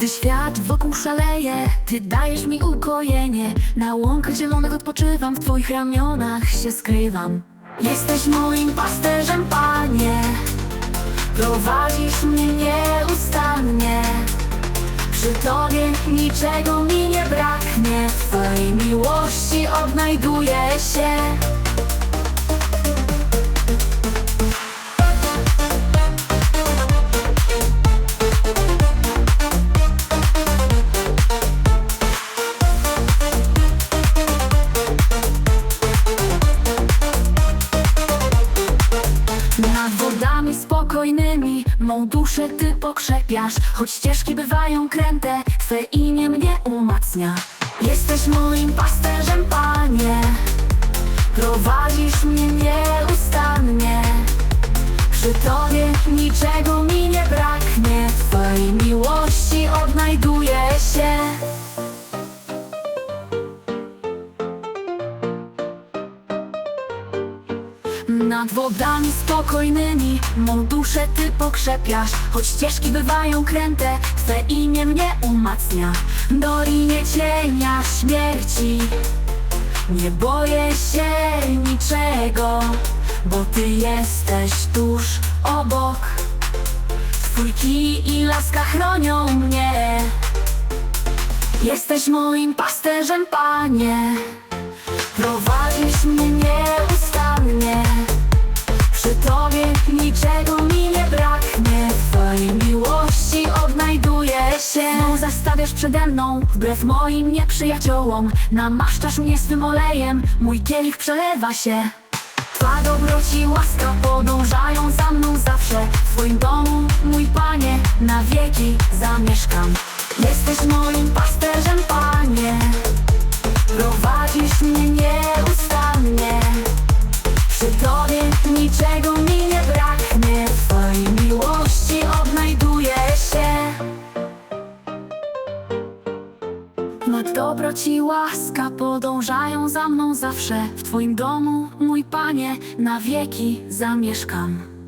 Gdy świat wokół szaleje, Ty dajesz mi ukojenie. Na łąkach zielonych odpoczywam, w Twoich ramionach się skrywam. Jesteś moim pasterzem, Panie. Prowadzisz mnie nieustannie. Przy Tobie niczego mi nie braknie. W Twojej miłości odnajduję się spokojnymi Mą duszę Ty pokrzepiasz. Choć ścieżki bywają kręte Twe imię mnie umacnia. Jesteś moim pasterzem, Panie. Prowadzisz mnie nieustannie. Przy Tobie niczego mi nie braknie. Twojej miłości odnajduję się Nad wodami spokojnymi Mą duszę Ty pokrzepiasz Choć ścieżki bywają kręte Twe imię mnie umacnia. Dolinie cienia śmierci. Nie boję się niczego Bo Ty jesteś tuż obok. Twój kij i laska chronią mnie. Jesteś moim pasterzem, Panie. Prowadzisz mnie zastawiasz przede mną Wbrew moim nieprzyjaciołom. Namaszczasz mnie swym olejem Mój kielich przelewa się. Twa dobroć i łaska podążają za mną zawsze. W Twoim domu, mój Panie, na wieki zamieszkam. Jesteś moim pasterzem, Panie. Prowadzisz mnie nieustannie No dobroć i łaska podążają za mną zawsze. W Twoim domu, mój Panie, na wieki zamieszkam